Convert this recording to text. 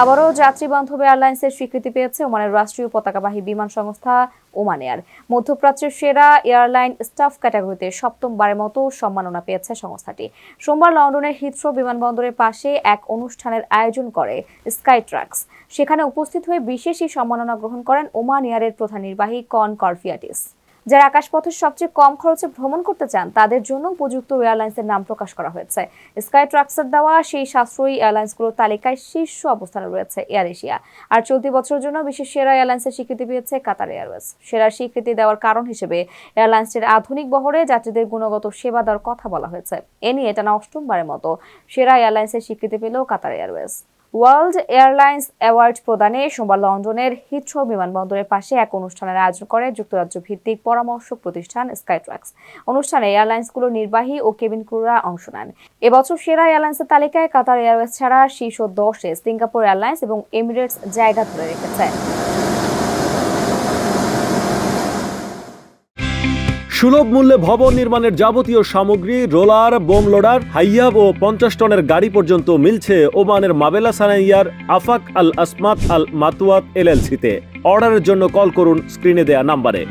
আবারও যাত্রী বান্ধব এয়ারলাইন্সের স্বীকৃতি পেয়েছে ওমানের রাষ্ট্রীয় পতাকাবাহী বিমান সংস্থা ওমান এয়ার। মধ্যপ্রাচ্যের সেরা এয়ারলাইন স্টাফ ক্যাটাগরিতে সপ্তমবারের মতো সম্মাননা পেয়েছে সংস্থাটি। সোমবার লন্ডনের হিথ্রো বিমানবন্দরের পাশে এক অনুষ্ঠানের আয়োজন করে স্কাই ট্রাক্স সেখানে উপস্থিত হয়ে বিশেষ সম্মাননা গ্রহণ করেন ওমান এয়ারের প্রধান নির্বাহী কন করফিয়াটিস। যারা আকাশপথে সবচেয়ে কম খরচে ভ্রমণ করতে চান, তাদের জন্য উপযুক্ত এয়ারলাইন্সের নাম প্রকাশ করা হয়েছে। স্কাই ট্রাক্সের দেওয়া সেই সাশ্রয়ী এয়ারলাইন্সগুলোর তালিকায় শীর্ষ অবস্থানে রয়েছে এয়ার এশিয়া। আর চলতি বছরের জন্য বিশ্বের সেরা এয়ারলাইন্সের স্বীকৃতি পেয়েছে কাতার এয়ারওয়েজ। সেরা স্বীকৃতি দেওয়ার কারণ হিসেবে এয়ারলাইন্সটির আধুনিক বহরে যাত্রীদের গুণগত সেবা দেওয়ার কথা বলা হয়েছে। এ নিয়ে টানা অষ্টমবারের মতো সেরা এয়ারলাইন্সের স্বীকৃতি পেল Qatar Airways. World airlines award প্রদানে সোমবার লন্ডনের হিথ্রো বিমানবন্দরের পাশে এক অনুষ্ঠানের আয়োজন করে যুক্তরাজ্য ভিত্তিক পরামর্শ প্রতিষ্ঠান স্কাইট্রাক্স। অনুষ্ঠানে এয়ারলাইন্সগুলোর নির্বাহী ও কেবিন ক্রুরা অংশ নেন। এবছর সেরা এয়ারলাইন্সের তালিকায় কাতার এয়ারওয়েজ ছাড়া শীর্ষ দশে সিঙ্গাপুর এয়ারলাইন্স এবং এমিরেটস জায়গা ধরে রেখেছে। সুলভ মূল্যে ভবন নির্মাণের যাবতীয় সামগ্রী, রোলার, বোম লোডার, হাইয়াব ও পঞ্চাশ টনের গাড়ি পর্যন্ত মিলছে ওমানের মাবেলা সানাইয়ার আফাক আল আসমাত আল মাতুয়াত এলএলসিতে। অর্ডারের জন্য কল করুন, স্ক্রিনে দেয়া নাম্বারে।